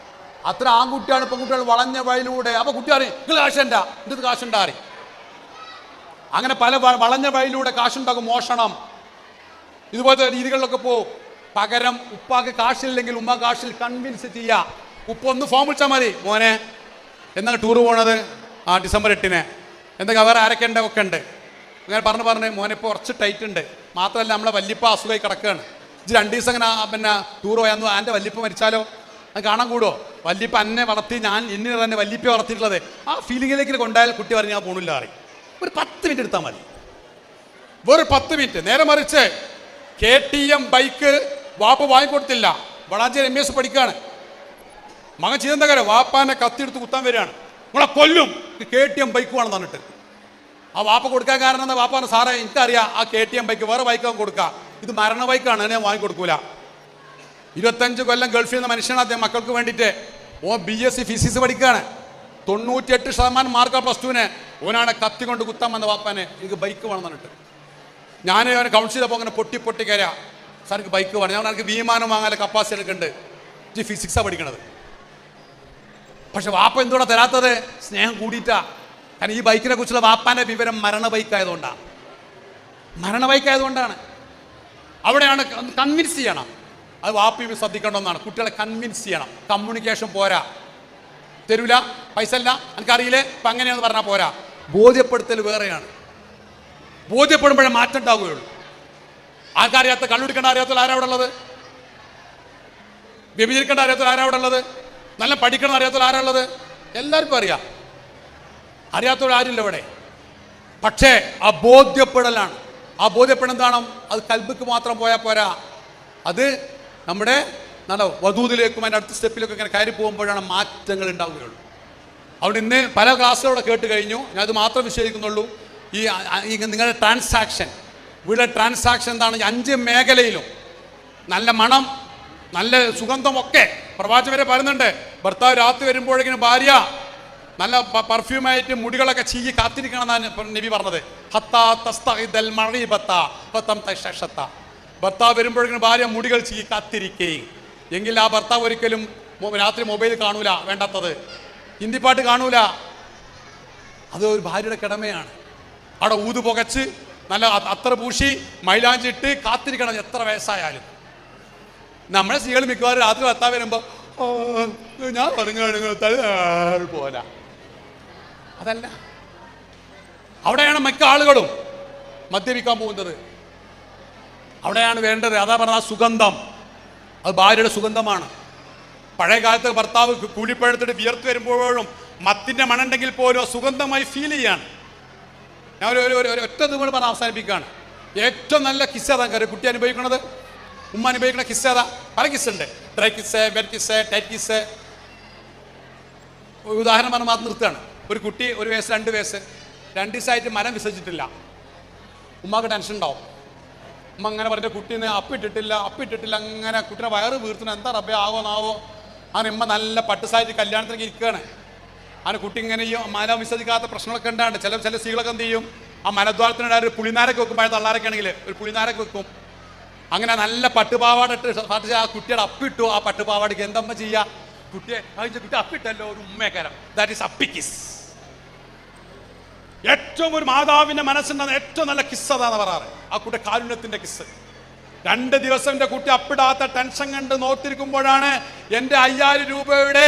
അത്ര ആൺകുട്ടിയാണ് പെൺകുട്ടികൾ വളഞ്ഞ വഴിയിലൂടെ അപ്പൊ കുട്ടി അറിയും നിങ്ങൾ കാശുണ്ടാ ഇത് കാശുണ്ടാ അങ്ങനെ പല വളഞ്ഞ വഴിയിലൂടെ കാശുണ്ടാകും മോഷണം. ഇതുപോലത്തെ രീതികളിലൊക്കെ പോ പകരം ഉപ്പാക്ക് കാശില്ലെങ്കിൽ ഉമ്മ കാശിൽ കൺവിൻസ് ചെയ്യാ. ഉപ്പ ഒന്ന് ഫോം വിളിച്ചാൽ മതി മോനെ. എന്നാണ് ടൂർ പോണത്? ആ ഡിസംബർ എട്ടിന്. എന്തൊക്കെ വേറെ ആരൊക്കെ ഒക്കെ ഉണ്ട്. അങ്ങനെ പറഞ്ഞു പറഞ്ഞ് മോനെ ഇപ്പോൾ കുറച്ച് ടൈറ്റ് ഉണ്ട്. മാത്രമല്ല നമ്മളെ വല്യപ്പ അസുഖമായി കിടക്കുകയാണ്. ഇത് രണ്ട് ദിവസം അങ്ങനെ പിന്നെ ടൂർ പോയാന്ന് എന്റെ വല്യപ്പ മരിച്ചാലോ? അത് കാണാൻ കൂടുമോ വല്യപ്പ എന്നെ വളർത്തി ഞാൻ ഇന്നിനെ തന്നെ വല്യപ്പ വളർത്തിയിട്ടുള്ളത്. ആ ഫീലിങ്ങിലേക്ക് കൊണ്ടായാൽ കുട്ടി പറഞ്ഞ് ഞാൻ പോണില്ല അറിയും ഒരു പത്ത് മിനിറ്റ് എടുത്താൽ മതി. വെറും പത്ത് മിനിറ്റ്. നേരെ മറിച്ച് കെ ടി എം ബൈക്ക് വാപ്പ വാങ്ങിക്കൊടുത്തില്ല. വളാഞ്ചേരി എം എസ് പഠിക്കുകയാണ് മകൻ ചെയ്തെന്താ വാപ്പാനെ കത്തിയെടുത്ത് കുത്താൻ വരികയാണ്. നമ്മളെ കൊല്ലും. കെ ടി എം ബൈക്ക് വേണം തന്നിട്ട് ആ വാപ്പ കൊടുക്കാൻ കാരണം എന്താ? വാപ്പാണ് സാറേ എനിക്കറിയാം ആ കെ ടി എം ബൈക്ക് വേറെ ബൈക്ക് അവൻ കൊടുക്കാം. ഇത് മരണ ബൈക്കാണ്. അതിനെ വാങ്ങിക്കൊടുക്കൂല. ഇരുപത്തഞ്ച് കൊല്ലം ഗൾഫിൽ നിന്ന് മനുഷ്യനാണ് അദ്ദേഹം മക്കൾക്ക് വേണ്ടിയിട്ട്. ഓ ബി എസ് സി ഫിസിക്സ് പഠിക്കുകയാണ് തൊണ്ണൂറ്റിയെട്ട് ശതമാനം മാർക്കാണ് പ്ലസ് ടുവിന് ഓനാണ് കത്തി കൊണ്ട് കുത്താൻ വന്ന വാപ്പാനെ എനിക്ക് ബൈക്ക് വേണം എന്നിട്ട് ഞാൻ അവനെ കൗൺസിൽ ചെയ്തപ്പോൾ അങ്ങനെ പൊട്ടി പൊട്ടി കയറാ സാർ എനിക്ക് ബൈക്ക് വേണം. ഞാൻ എനിക്ക് വിമാനം വാങ്ങാൻ കപ്പാസിറ്റി എടുക്കുന്നുണ്ട് ജി ഫിസിക്സാണ് പഠിക്കണത്. പക്ഷെ വാപ്പ എന്തുകൊണ്ടാണ് തരാത്തത്? സ്നേഹം കൂടിയിട്ടാ. കാരണം ഈ ബൈക്കിനെ കുറിച്ചുള്ള വാപ്പാന്റെ വിവരം മരണ ബൈക്കായതുകൊണ്ടാണ് മരണ ബൈക്കായതുകൊണ്ടാണ് അവിടെയാണ് കൺവിൻസ് ചെയ്യണം. അത് വാപ്പി ശ്രദ്ധിക്കേണ്ടതെന്നാണ്. കുട്ടികളെ കൺവിൻസ് ചെയ്യണം. കമ്മ്യൂണിക്കേഷൻ പോരാ. തരൂല പൈസ അല്ല എനിക്കറിയില്ലേ അപ്പം അങ്ങനെയാന്ന് പറഞ്ഞാൽ പോരാ. ബോധ്യപ്പെടുത്തൽ വേറെയാണ്. ബോധ്യപ്പെടുമ്പോഴേ മാറ്റം ഉണ്ടാവുകയുള്ളൂ. ആർക്കറിയാത്ത കള്ളുടിക്കേണ്ട അറിയാത്ത ആരാ അവിടെ ഉള്ളത്? വ്യഭിചരിക്കേണ്ട അറിയാത്ത ആരാ അവിടെ ഉള്ളത്? നല്ല പഠിക്കണം അറിയാത്ത ആരാ ഉള്ളത്? എല്ലാവർക്കും അറിയാം. അറിയാത്തവർ ആരുമില്ല ഇവിടെ. പക്ഷേ ആ ബോധ്യപ്പെടലാണ്. ആ ബോധ്യപ്പെടൽ എന്താണ്? അത് കൽബിക്ക് മാത്രം പോയാൽ പോരാ. അത് നമ്മുടെ നല്ല വധൂതിലേക്കും അതിന്റെ അടുത്ത സ്റ്റെപ്പിലൊക്കെ ഇങ്ങനെ കയറി പോകുമ്പോഴാണ് മാറ്റങ്ങൾ ഉണ്ടാവുകയുള്ളൂ. അവിടെ ഇന്ന് പല ക്ലാസ്സുകളോടെ കേട്ട് കഴിഞ്ഞു. ഞാൻ അത് മാത്രം വിശദീകരിക്കുന്നുള്ളൂ. ഈ നിങ്ങളുടെ ട്രാൻസാക്ഷൻ. ഇവിടെ ട്രാൻസാക്ഷൻ എന്താണ്? അഞ്ച് മേഖലയിലും നല്ല മണം നല്ല സുഗന്ധമൊക്കെ പ്രവാചകൻ വരെ പറയുന്നുണ്ട്. ഭർത്താവ് രാത്രി വരുമ്പോഴേക്കിനും ഭാര്യ നല്ല പെർഫ്യൂമായിട്ട് മുടികളൊക്കെ ചീകി കാത്തിരിക്കണം എന്നാണ് നബി പറഞ്ഞത്. ഭർത്താവ് വരുമ്പോഴേക്കും ഭാര്യ മുടികൾ ചീകി കാത്തിരിക്കുകയും. എങ്കിൽ ആ ഭർത്താവ് ഒരിക്കലും രാത്രി മൊബൈൽ കാണൂല വേണ്ടാത്തത്. ഹിന്ദിപ്പാട്ട് കാണൂല. അത് ഒരു ഭാര്യയുടെ കടമയാണ്. അവിടെ ഊത് പുകച്ച് നല്ല അത്ര പൂശി മൈലാഞ്ചി ഇട്ട് കാത്തിരിക്കണം എത്ര വയസ്സായാലും. നമ്മളെ സ്ത്രീകൾ മിക്കവാറും രാത്രി ഭർത്താവ് വരുമ്പോൾ ഞാൻ പറഞ്ഞു പോരാ. അതല്ല. അവിടെയാണ് മിക്ക ആളുകളും മദ്യപിക്കാൻ പോകുന്നത്. അവിടെയാണ് വേണ്ടത്. അതാ പറഞ്ഞ സുഗന്ധം. അത് ഭാര്യയുടെ സുഗന്ധമാണ്. പഴയ കാലത്ത് ഭർത്താവ് കൂലിപ്പഴത്തിട്ട് വിയർത്ത് വരുമ്പോഴും മത്തിന്റെ മണുണ്ടെങ്കിൽ പോലും സുഗന്ധമായി ഫീൽ ചെയ്യാണ്. ഞാൻ ഒരു ഒരു- ഒറ്റ ഇതും നിങ്ങൾ പറഞ്ഞ് അവസാനിപ്പിക്കുകയാണ്. ഏറ്റവും നല്ല കിസ് ഏതാ കാര്യം? കുട്ടി അനുഭവിക്കുന്നത് ഉമ്മ അനുഭവിക്കുന്ന കിസ് ഏതാ? പല കിസ് ഉണ്ട്. Dry kiss wet kiss tight kiss ഉദാഹരണം പറഞ്ഞ് മാത്രം നിർത്തുകയാണ്. ഒരു കുട്ടി ഒരു വയസ്സ് രണ്ട് വയസ്സ്. രണ്ട് ദിവസമായിട്ട് മരം വിസർജിച്ചിട്ടില്ല. ഉമ്മാക്ക് ടെൻഷൻ ഉണ്ടാവും. അങ്ങനെ പറഞ്ഞ കുട്ടീനെ അപ്പിട്ടിട്ടില്ല അപ്പിട്ടിട്ടില്ല അങ്ങനെ കുട്ടീനെ വയറ് വീർത്തുന്ന എന്താ റബ്ബേ ആവോ നാവോ അങ്ങനെ ഇമ്മ നല്ല പട്ടുസാരി കല്യാണത്തിലേക്ക് ഇരിക്കുകയാണ്. അങ്ങനെ കുട്ടി ഇങ്ങനെ ഈ മല വിശ്വസിക്കാത്ത പ്രശ്നങ്ങളൊക്കെ ഉണ്ടാണ്ട് ചില ചില സ്ത്രീകളൊക്കെ എന്ത് ചെയ്യും? ആ മലദ്വാരത്തിനിടെ ഒരു പുളിനാരൊക്കെ വെക്കും പഴയ തള്ളാരൊക്കെ ആണെങ്കിൽ ഒരു പുളിനാരൊക്കെ വെക്കും. അങ്ങനെ നല്ല പട്ടുപാവാട ഇട്ട് പാട്ട് ആ കുട്ടിയുടെ അപ്പിട്ടു. ആ പട്ടുപാവാടയ്ക്ക് എന്തമ്മ ചെയ്യുക? കുട്ടിയെ കുട്ടി അപ്പിട്ടല്ലോ ഒരു ഉമ്മേക്കരം. ദാറ്റ് ഈസ് അപ്പിക്കിസ് ഏറ്റവും ഒരു മാതാവിന്റെ മനസ്സിന്റെ ഏറ്റവും നല്ല കിസ്സ അതാണ് പറയാറ്. ആ കുട്ടി കാരുണ്യത്തിന്റെ കിസ് രണ്ട് ദിവസം എന്റെ കുട്ടി അപ്പിടാത്ത ടെൻഷൻ കണ്ട് നോത്തിരിക്കുമ്പോഴാണ് എന്റെ അയ്യായിരം രൂപയുടെ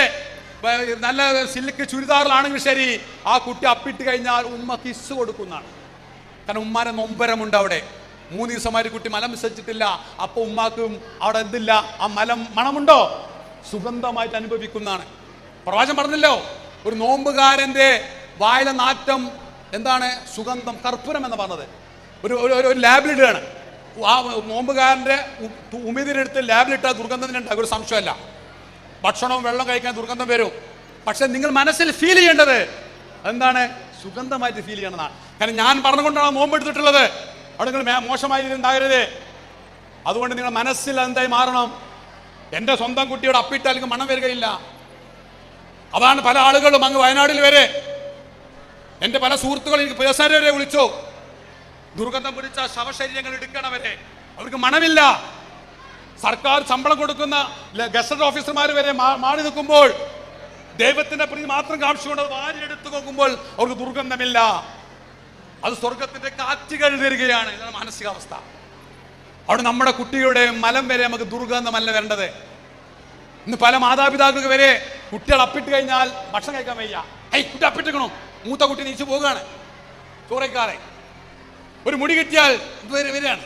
നല്ല സിൽക്ക് ചുരിദാറിലാണെങ്കിൽ ശരി ആ കുട്ടി അപ്പിട്ട് കഴിഞ്ഞാൽ ഉമ്മ കിസ് കൊടുക്കുന്നതാണ്. കാരണം ഉമ്മാരെ നൊമ്പരമുണ്ട് അവിടെ. മൂന്ന് ദിവസമായിട്ട് കുട്ടി മലം വിസർജിച്ചിട്ടില്ല. അപ്പൊ ഉമ്മാക്കും അവിടെ എന്തില്ല? ആ മലം മണമുണ്ടോ? സുഗന്ധമായിട്ട് അനുഭവിക്കുന്നതാണ്. പ്രവാചം പറഞ്ഞല്ലോ ഒരു നോമ്പുകാരന്റെ വായിലെ നാറ്റം എന്താണ് സുഗന്ധം കർപ്പൂരം എന്ന് പറഞ്ഞത്. ഒരു ഒരു ലാബിലിടുകയാണ് ആ നോമ്പുകാരന്റെ ഉമിതിരെടുത്ത് ലാബിലിട്ടാൽ ദുർഗന്ധത്തിനുണ്ടാകും ഒരു സംശയമല്ല. ഭക്ഷണവും വെള്ളം കഴിക്കാൻ ദുർഗന്ധം വരും. പക്ഷെ നിങ്ങൾ മനസ്സിൽ ഫീൽ ചെയ്യേണ്ടത് എന്താണ്? സുഗന്ധമായിട്ട് ഫീൽ ചെയ്യണമെന്നാണ്. കാരണം ഞാൻ പറഞ്ഞുകൊണ്ടാണ് നോമ്പ് എടുത്തിട്ടുള്ളത്. അവിടെ നിങ്ങൾ മോശമായ രീതി ഉണ്ടാകരുത്. അതുകൊണ്ട് നിങ്ങൾ മനസ്സിൽ എന്തായി മാറണം? എന്റെ സ്വന്തം കുട്ടിയോട് അപ്പിട്ടാൽ മണം വരികയില്ല. അതാണ് പല ആളുകളും അങ്ങ് വയനാട്ടിൽ വരെ എന്റെ പല സുഹൃത്തുക്കൾ എനിക്ക് പേഴ്സണൽ വരെ വിളിച്ചു. ദുർഗന്ധം പിടിച്ച ശവശരീരങ്ങൾ എടുക്കണവരെ അവർക്ക് മണമില്ല. സർക്കാർ ശമ്പളം കൊടുക്കുന്ന ഗസറ്റഡ് ഗസറ്റ് ഓഫീസർമാർ വരെ മാറി നിൽക്കുമ്പോൾ ദൈവത്തിന്റെ പ്രീതി മാത്രം കാണിച്ചുകൊണ്ട് അത് വാരി എടുത്തു നോക്കുമ്പോൾ അവർക്ക് ദുർഗന്ധമില്ല. അത് സ്വർഗത്തിന്റെ കാറ്റുകൾ തരികയാണ് ഇതാണ് മാനസികാവസ്ഥ. അവിടെ നമ്മുടെ കുട്ടികളുടെ മലം വരെ നമുക്ക് ദുർഗന്ധമല്ല വരേണ്ടത്. ഇന്ന് പല മാതാപിതാക്കൾക്ക് വരെ കുട്ടികൾ അപ്പിട്ട് കഴിഞ്ഞാൽ ഭക്ഷണം കഴിക്കാൻ വയ്യ. ഐ കുട്ടി അപ്പിട്ടിക്കണോ മൂത്ത കുട്ടി നീച്ചു പോവുകയാണ്. ചോറയ്ക്കാറെ ഒരു മുടി കിട്ടിയാൽ വരികയാണ്.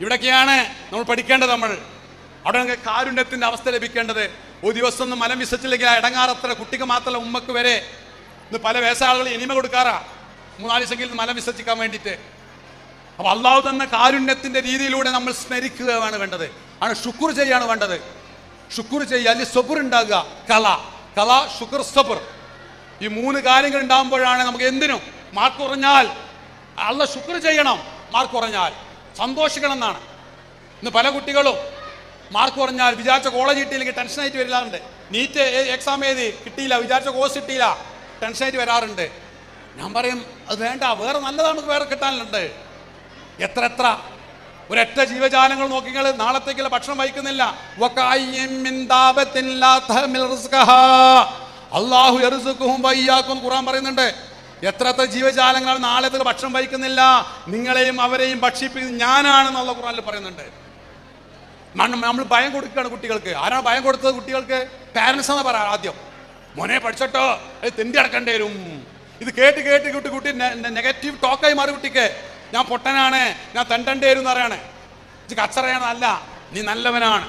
ഇവിടൊക്കെയാണ് നമ്മൾ പഠിക്കേണ്ടത് നമ്മൾ. അവിടെ നമുക്ക് കാരുണ്യത്തിന്റെ അവസ്ഥ ലഭിക്കേണ്ടത്. ഒരു ദിവസം ഒന്നും മലം വിസച്ചില്ലെങ്കിൽ ആ ഇടങ്ങാറത്ര കുട്ടിക്ക് മാത്രമല്ല ഉമ്മക്ക് വരെ. ഇന്ന് പല വേസാളുകൾ ഇനിമ കൊടുക്കാറാ. മൂന്നാൽ ദിവസമെങ്കിലും മലം വിസർജിക്കാൻ വേണ്ടിയിട്ട്. അപ്പൊ അള്ളാഹു തന്ന കാരുണ്യത്തിന്റെ രീതിയിലൂടെ നമ്മൾ സ്മരിക്കുകയാണ് വേണ്ടത്. ആണ് ശുക്ർ ചെയ്യാണ് വേണ്ടത്. ശുക്ർ ചെയ്യുക അല്ലെങ്കിൽ സബുർ ഉണ്ടാകുക. കല. കല ശുക്ർ സബുർ ഈ മൂന്ന് കാര്യങ്ങൾ ഉണ്ടാകുമ്പോഴാണ് നമുക്ക് എന്തിനും മാർക്ക് കുറഞ്ഞാൽ അള്ള ശുക്ർ ചെയ്യണം മാർക്ക് കുറഞ്ഞാൽ സന്തോഷിക്കണം എന്നാണ് ഇന്ന് പല കുട്ടികളും മാർക്ക് കുറഞ്ഞാൽ വിചാരിച്ച കോളേജ് കിട്ടിയില്ലെങ്കിൽ ടെൻഷനായിട്ട് വരാറുണ്ട് നീറ്റ് എക്സാം എഴുതി കിട്ടിയില്ല വിചാരിച്ച കോഴ്സ് കിട്ടിയില്ല ടെൻഷനായിട്ട് വരാറുണ്ട്. ഞാൻ പറയും അത് വേണ്ട വേറെ നല്ലതാണ് നമുക്ക് വേറെ കിട്ടാനുണ്ട്. എത്ര എത്ര? ഒരൊറ്റ ജീവജാലങ്ങൾ നോക്കിങ്ങൾ നാളത്തേക്കുള്ള ഭക്ഷണം വഹിക്കുന്നില്ല. അല്ലാഹു യർസുഖുഹും വയ്യാക്കും. ഖുർആൻ പറയുന്നുണ്ട് എത്ര എത്ര ജീവജാലങ്ങൾ നാളെ ഭക്ഷണം വഹിക്കുന്നില്ല? നിങ്ങളെയും അവരെയും ഭക്ഷിപ്പിക്കുന്നത് ഞാനാണെന്നുള്ള ഖുർആനിൽ പറയുന്നുണ്ട്. നമ്മൾ ഭയം കൊടുക്കുകയാണ് കുട്ടികൾക്ക്. ആരാണ് ഭയം കൊടുത്തത് കുട്ടികൾക്ക്? പാരൻസ് എന്ന് പറയാം ആദ്യം. മോനെ പഠിച്ചോട്ടോ അത് തെണ്ടി അടക്കേണ്ടി വരും. ഇത് കേട്ട് കേട്ട് കുട്ടി കുട്ടി നെഗറ്റീവ് ടോക്കായി മാറി കുട്ടിക്ക്. ഞാൻ പൊട്ടനാണ് ഞാൻ തെണ്ടേണ്ടി വരും എന്ന് പറയാണ്. ഇത് കച്ചറയാണ് അല്ല നീ നല്ലവനാണ്.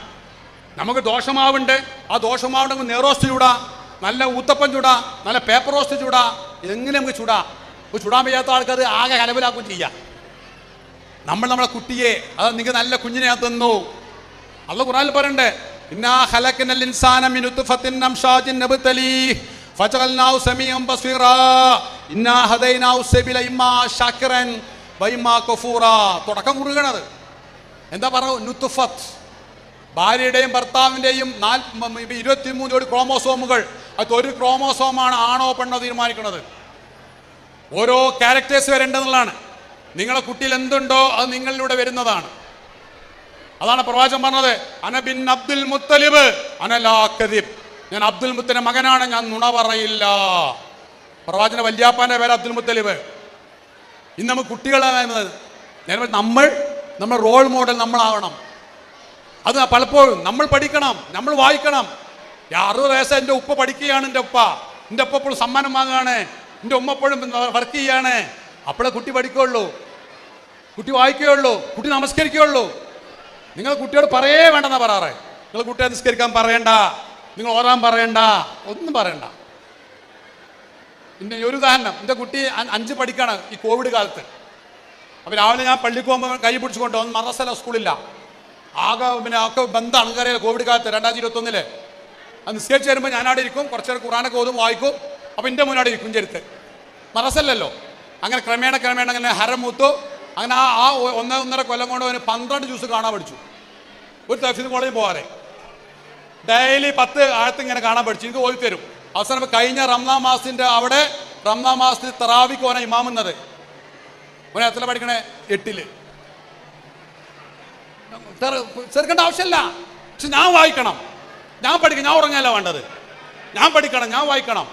നമുക്ക് ദോഷമാവുണ്ട് ആ ദോഷമാവുണ്ടെങ്കിൽ നെയ്റോസ്റ്റ് ചൂടാ നല്ല ഊത്തപ്പം ചൂടാ നല്ല പേപ്പർ റോസ്റ്റ് ചൂടാ എങ്ങനെ നമുക്ക് ചൂടാ? ചുടാൻ വയ്യാത്ത ആൾക്കാർ ആകെ കലവിലാക്കും ചെയ്യാം. നമ്മൾ നമ്മളെ കുട്ടിയെ അത് നിങ്ങൾക്ക് നല്ല കുഞ്ഞിനെ തന്നു അല്ല ഖുറാനിൽ പറയണ്ടേ തുടക്കം കുറുകണത്. എന്താ പറഞ്ഞു നുത്ഫത്ത് ഭാര്യയുടെയും ഭർത്താവിന്റെയും നാൽ ഇരുപത്തിമൂന്ന് ജോഡി ക്രോമോസോമുകൾ. അത് ഒരു ക്രോമോസോമാണ് ആണോ പെണ്ണോ തീരുമാനിക്കുന്നത്? ഓരോ ക്യാരക്ടേഴ്സ് വരേണ്ടതെന്നുള്ളതാണ്. നിങ്ങളെ കുട്ടിയിൽ എന്തുണ്ടോ അത് നിങ്ങളിലൂടെ വരുന്നതാണ്. അതാണ് പ്രവാചകൻ പറഞ്ഞത് അന ബിൻ അബ്ദുൽ മുത്തലിബ് അനലാക്കദിബ് ഞാൻ അബ്ദുൽ മുത്തലിന്റെ മകനാണ് ഞാൻ നുണ പറയില്ല. പ്രവാചന വല്യാപ്പാന്റെ പേര് അബ്ദുൽ മുത്തലിബ്. ഇന്ന് നമുക്ക് കുട്ടികളാണ് നമ്മൾ നമ്മുടെ റോൾ മോഡൽ നമ്മളാവണം. അത് പലപ്പോഴും നമ്മൾ പഠിക്കണം നമ്മൾ വായിക്കണം. അറുപത് വയസ്സ് എന്റെ ഉപ്പ പഠിക്കുകയാണ് എന്റെ ഉപ്പ. എന്റെ ഉപ്പ എപ്പോഴും സമ്മാനം വാങ്ങുകയാണ്. എന്റെ ഉമ്മ എപ്പോഴും വർക്ക് ചെയ്യുകയാണ് അപ്പോഴേ കുട്ടി പഠിക്കുകയുള്ളൂ. കുട്ടി വായിക്കുകയുള്ളൂ. കുട്ടി നമസ്കരിക്കുകയുള്ളൂ. നിങ്ങൾ കുട്ടിയോട് പറയേ വേണ്ടെന്നാ പറയാറ്. നിങ്ങൾ കുട്ടിയെ നിസ്കരിക്കാൻ പറയണ്ട. നിങ്ങൾ ഓരാൻ പറയണ്ട. ഒന്നും പറയണ്ട. പിന്നെ ഒരു ഉദാഹരണം. എന്റെ കുട്ടി അഞ്ച് പഠിക്കാണ് ഈ കോവിഡ് കാലത്ത്. അപ്പോൾ രാവിലെ ഞാൻ പള്ളിക്ക് പോകുമ്പോൾ കൈ പിടിച്ചുകൊണ്ട് മറസല സ്കൂളില്ല. ആകെ പിന്നെ ഒക്കെ ബന്ധമാണ് നിങ്ങൾക്കറിയാം കോവിഡ് കാലത്ത് രണ്ടായിരത്തി ഇരുപത്തൊന്നിൽ. അത് നിസ്കരിച്ച് വരുമ്പോൾ ഞാനവിടെ ഇരിക്കും കുറച്ച് നേരം ഖുറാനൊക്കെ ഓതും വായിക്കും. അപ്പോൾ എന്റെ മുന്നോട്ട് ഇരിക്കും ചെരുത്ത് മറസല്ലല്ലോ അങ്ങനെ ക്രമേണ ക്രമേണ അങ്ങനെ ഹരം മൂത്തു. അങ്ങനെ ആ ആ ഒന്നര ഒന്നര കൊല്ലം കൊണ്ട് അവന് പന്ത്രണ്ട് ജ്യൂസ് കാണാൻ പഠിച്ചു. ഒരു തഫീദ് കോളേജിൽ പോകാറേ ഡെയിലി പത്ത് ആഴത്ത് ഇങ്ങനെ കാണാൻ പഠിച്ചു. എനിക്ക് ഓതി തരും. അവസാനം കഴിഞ്ഞ റംസാൻ മാസത്തിന്റെ അവിടെ റംസാൻ മാസത്തിൽ തറാവിക്ക് ഓനെ ഇമാമുന്നത്. ഓനെ എത്ര പഠിക്കണേ? എട്ടിൽ. ചെറുക്കേണ്ട ആവശ്യമില്ല പക്ഷെ ഞാൻ വായിക്കണം. ഞാൻ പഠിക്കണം. ഞാൻ ഉറങ്ങല്ല വേണ്ടത്. ഞാൻ പഠിക്കണം. ഞാൻ വായിക്കണം.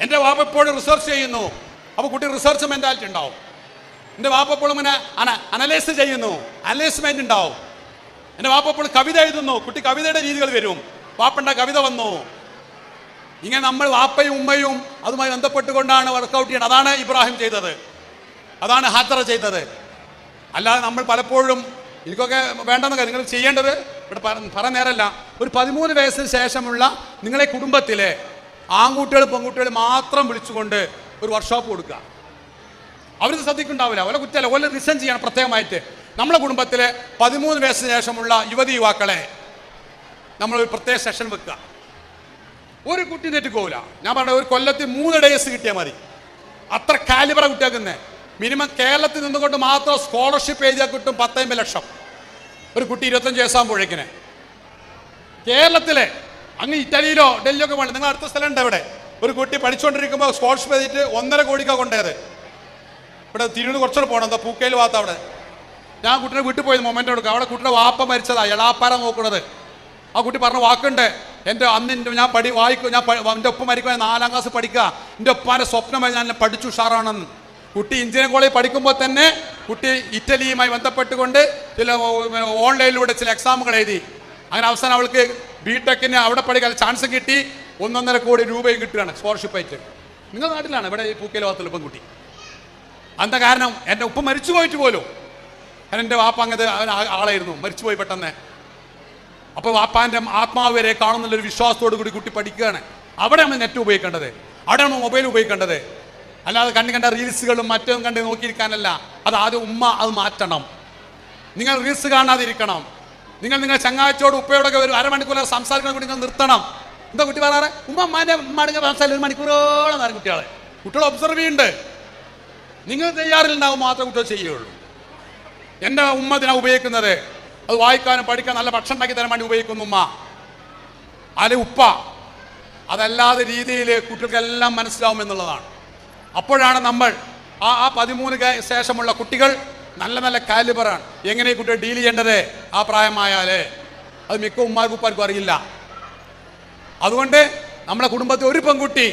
എന്റെ വാപ്പ എപ്പോഴും റിസർച്ച് ചെയ്യുന്നു. അപ്പോൾ കുട്ടി റിസർച്ച് മെന്റാലിറ്റി ഉണ്ടാവും. എന്റെ വാപ്പ എപ്പോഴും ഇങ്ങനെ അന അനലൈസ് ചെയ്യുന്നു. അനലൈസ്മെന്റ് ഉണ്ടാവും. എന്റെ വാപ്പ എപ്പോഴും കവിത എഴുതുന്നു. കുട്ടി കവിതയുടെ രീതികൾ വരും. വാപ്പണ്ട കവിത വന്നു. ഇങ്ങനെ നമ്മൾ വാപ്പയും ഉമ്മയും അതുമായി ബന്ധപ്പെട്ടുകൊണ്ടാണ് വർക്കൗട്ട് ചെയ്യുന്നത് അതാണ് ഇബ്രാഹിം ചെയ്തത്. അതാണ് ഹാത്തറ ചെയ്തത്. അല്ലാതെ നമ്മൾ പലപ്പോഴും എനിക്കൊക്കെ വേണ്ടെന്നൊക്കെ നിങ്ങൾ ചെയ്യേണ്ടത് ഇവിടെ പറ- നേരല്ല. ഒരു പതിമൂന്ന് വയസ്സിന് ശേഷമുള്ള നിങ്ങളെ കുടുംബത്തിലെ ആൺകുട്ടികൾ പെൺകുട്ടികൾ മാത്രം വിളിച്ചുകൊണ്ട് ഒരു വർക്ക്ഷോപ്പ് കൊടുക്കുക. അവർക്ക് ശ്രദ്ധിക്കുന്നുണ്ടാവില്ല. ഓല കുറ്റല്ല ഓല റിസൺ ചെയ്യണം പ്രത്യേകമായിട്ട്. നമ്മുടെ കുടുംബത്തിലെ പതിമൂന്ന് വയസ്സിന് ശേഷമുള്ള യുവതി യുവാക്കളെ നമ്മൾ ഒരു പ്രത്യേക സെഷൻ വെക്കുക. ഒരു കുട്ടി നെറ്റ് പോകില്ല ഞാൻ പറഞ്ഞ ഒരു കൊല്ലത്തിൽ മൂന്ന് ഡേയ്സ് കിട്ടിയാൽ മതി. അത്ര കാലിബറ കുട്ടിയാക്കുന്നേ മിനിമം കേരളത്തിൽ നിന്നുകൊണ്ട് മാത്രം സ്കോളർഷിപ്പ് എഴുതിയാൽ കിട്ടും പത്തമ്പത് ലക്ഷം. ഒരു കുട്ടി ഇരുപത്തഞ്ച് വയസ്സാകുമ്പോഴേക്കിന് കേരളത്തിലെ അങ്ങ് ഇറ്റലിയിലോ ഡൽഹിയിലോ ഒക്കെ വേണ്ട നിങ്ങൾ അടുത്ത സ്ഥലം ഉണ്ട് ഇവിടെ ഒരു കുട്ടി പഠിച്ചുകൊണ്ടിരിക്കുമ്പോൾ സ്കോളർഷിപ്പ് എഴുതിയിട്ട് ഒന്നര കോടിക്കാണ് കൊണ്ടേത് ഇവിടെ തിരുവനന്തപുരം കുറച്ചുകൂടെ പോകണം എന്താ പൂക്കയിൽ ഭാഗത്ത് അവിടെ. ഞാൻ കുട്ടിയുടെ വീട്ടിൽ പോയി മൊമെന്റ് കൊടുക്കുക അവിടെ കുട്ടിയുടെ വാപ്പ മരിച്ചതാ എളാപ്പാര നോക്കുന്നത് ആ കുട്ടി പറഞ്ഞ വാക്കുണ്ട്. എന്റെ അന്ന് എന്റെ ഞാൻ പഠി വായിക്കും ഞാൻ എന്റെ ഒപ്പം മരിക്കുക നാലാം ക്ലാസ് പഠിക്കുക. എന്റെ ഒപ്പാന്റെ സ്വപ്നമായി ഞാൻ പഠിച്ചു ഉഷാറാണെന്ന്. കുട്ടി എഞ്ചിനീയറിംഗ് കോളേജ് പഠിക്കുമ്പോൾ തന്നെ കുട്ടി ഇറ്റലിയുമായി ബന്ധപ്പെട്ടുകൊണ്ട് ചില ഓൺലൈനിലൂടെ ചില എക്സാമുകൾ എഴുതി. അങ്ങനെ അവസാനം അവൾക്ക് ബി ടെക്കിന് അവിടെ പഠിക്കാൻ ചാൻസ് കിട്ടി. ഒന്നൊന്നര കോടി രൂപയും കിട്ടുകയാണ് സ്കോളർഷിപ്പ് ആയിട്ട്. നിങ്ങളുടെ നാട്ടിലാണ് ഇവിടെ ഈ പൂക്കയിൽ ഭാഗത്തുള്ള പെൺകുട്ടി. അന്ത കാരണം എന്റെ ഉപ്പ മരിച്ചു പോയിട്ട് പോലും. എന്റെ വാപ്പ അങ്ങനെ അവൻ ആ- ആളായിരുന്നു. മരിച്ചുപോയി പെട്ടെന്ന്. അപ്പോൾ വാപ്പാന്റെ ആത്മാവ് വരെ കാണുന്നുള്ളൊരു വിശ്വാസത്തോടു കൂടി കുട്ടി പഠിക്കുകയാണ്. അവിടെയാണ് നെറ്റ് ഉപയോഗിക്കേണ്ടത്. അവിടെയാണ് മൊബൈൽ ഉപയോഗിക്കേണ്ടത്. അല്ലാതെ കണ്ണു കണ്ട റീൽസുകളും മറ്റും കണ്ട് നോക്കിയിരിക്കാനല്ല. അത് ആദ്യം ഉമ്മ അത് മാറ്റണം. നിങ്ങൾ റീൽസ് കാണാതിരിക്കണം. നിങ്ങൾ നിങ്ങൾ ചങ്ങാച്ചോട് ഉപ്പയോടൊക്കെ ഒരു അരമണിക്കൂർ സംസാരിക്കണം കൂടി നിങ്ങൾ നിർത്തണം. എന്താ കുട്ടി പറയാറ്? ഉമ്മ അമ്മാന്റെ ഉമ്മാണെങ്കിൽ സംസാരിക്കും ഒരു മണിക്കൂറോളം നേരം കുട്ടികളെ. കുട്ടികൾ ഒബ്സർവ് ചെയ്യുന്നുണ്ട് നിങ്ങൾ തയ്യാറിലുണ്ടാവും മാത്രമേ കുട്ടികൾ ചെയ്യുള്ളൂ. എന്റെ ഉമ്മ ഇതിനാ ഉപയോഗിക്കുന്നത്. അത് വായിക്കാനും പഠിക്കാൻ നല്ല ഭക്ഷണം ഉണ്ടാക്കി തരാൻ വേണ്ടി ഉപയോഗിക്കുന്നു ഉമ്മ. അല്ലെ ഉപ്പ. അതല്ലാതെ രീതിയിൽ കുട്ടികൾക്കെല്ലാം മനസ്സിലാവും എന്നുള്ളതാണ്. അപ്പോഴാണ് നമ്മൾ ആ ആ പതിമൂന്ന് ശേഷമുള്ള കുട്ടികൾ നല്ല നല്ല കാലിബറാണ്. എങ്ങനെ കുട്ടികൾ ഡീൽ ചെയ്യേണ്ടത്? ആ പ്രായമായാലേ. അത് മിക്ക ഉമ്മാർക്കും ഉപ്പാർക്കും അറിയില്ല. അതുകൊണ്ട് നമ്മുടെ കുടുംബത്തിൽ ഒരു പെൺകുട്ടി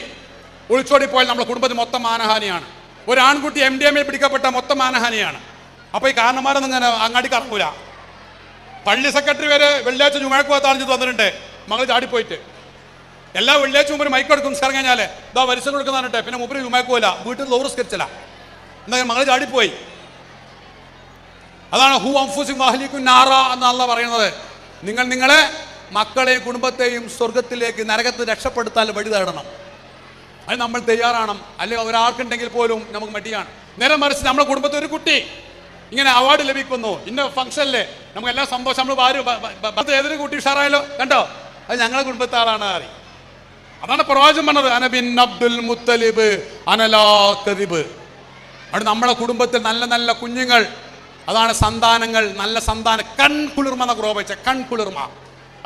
ഒളിച്ചോടി പോയാൽ നമ്മുടെ കുടുംബത്തിൽ മൊത്തം മാനഹാനിയാണ്. ഒരു ആൺകുട്ടി എം ഡി എം എ പിടിക്കപ്പെട്ട മൊത്തം മാനഹാനിയാണ്. അപ്പോൾ ഈ കാരണന്മാരൊന്നും ഇങ്ങനെ അങ്ങാടി കറങ്ങൂല പള്ളി സെക്രട്ടറി വരെ വെള്ളിയാഴ്ച ചുമഴക്ക് പോകാത്ത വന്നിട്ടുണ്ട്. മകൾ ചാടിപ്പോയിട്ട്. എല്ലാ വെള്ളിയാഴ്ച മുമ്പ് മൈക്ക് എടുക്കും നിസ്കാരം കഴിഞ്ഞാൽ ഇതാ വരിശ കൊടുക്കുന്നതാണ് പിന്നെ മുമ്പ് ചുമക്കുമല്ല വീട്ടിൽ ലോറ് ലോറിസ്കരിച്ചില്ല എന്താ മകൾ ചാടിപ്പോയി. അതാണ് ഹു അംഫുസിം വാഹലിക്കും നാറ എന്നല്ല പറയുന്നത്. നിങ്ങൾ നിങ്ങളെ മക്കളെയും കുടുംബത്തെയും സ്വർഗത്തിലേക്ക് നരകത്ത് രക്ഷപ്പെടുത്താൻ വഴി തേടണം. അത് നമ്മൾ തയ്യാറാണ്. അല്ലെങ്കിൽ ഒരാൾക്കുണ്ടെങ്കിൽ പോലും നമുക്ക് മടിയാണ്. നേരെ മറിച്ച് നമ്മുടെ കുടുംബത്തിൽ ഒരു കുട്ടി ഇങ്ങനെ അവാർഡ് ലഭിക്കുന്നു. ഇന്ന ഫംഗ്ഷനിൽ നമുക്ക് എല്ലാ സന്തോഷം നമ്മൾ ഭാര്യ ഏതൊരു കുട്ടി ഉഷാറായാലോ കണ്ടോ? അത് ഞങ്ങളുടെ കുടുംബത്തെ ആളാണ് അറി അതാണ് പ്രവാചകം പറഞ്ഞത് അനബിൻ അബ്ദുൽ മുത്തലിബ് അനലാ കദിബ്. അവിടെ നമ്മുടെ കുടുംബത്തിൽ നല്ല നല്ല കുഞ്ഞുങ്ങൾ അതാണ് സന്താനങ്ങൾ നല്ല സന്താന കൺകുളിർമ എന്നൊക്കെ കൺ കുളിർമ.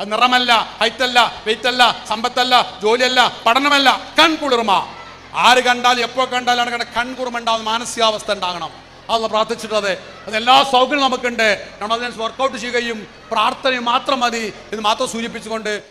അത് നിറമല്ല ഹൈറ്റല്ല വെയിറ്റല്ല സമ്പത്തല്ല ജോലിയല്ല പഠനമല്ല കൺ കുളിർമ. ആര് കണ്ടാൽ എപ്പോ കണ്ടാലാണ് കണ്ട കൺകുറുമ ഉണ്ടാവുന്ന മാനസികാവസ്ഥ ഉണ്ടാകണം. അത് പ്രാർത്ഥിച്ചിട്ടത് അത്. എല്ലാ സൗകര്യവും നമുക്കുണ്ട്. നമ്മൾ അതിനെ വർക്കൗട്ട് ചെയ്യുകയും പ്രാർത്ഥനയും മാത്രം മതി ഇത് മാത്രം സൂചിപ്പിച്ചുകൊണ്ട്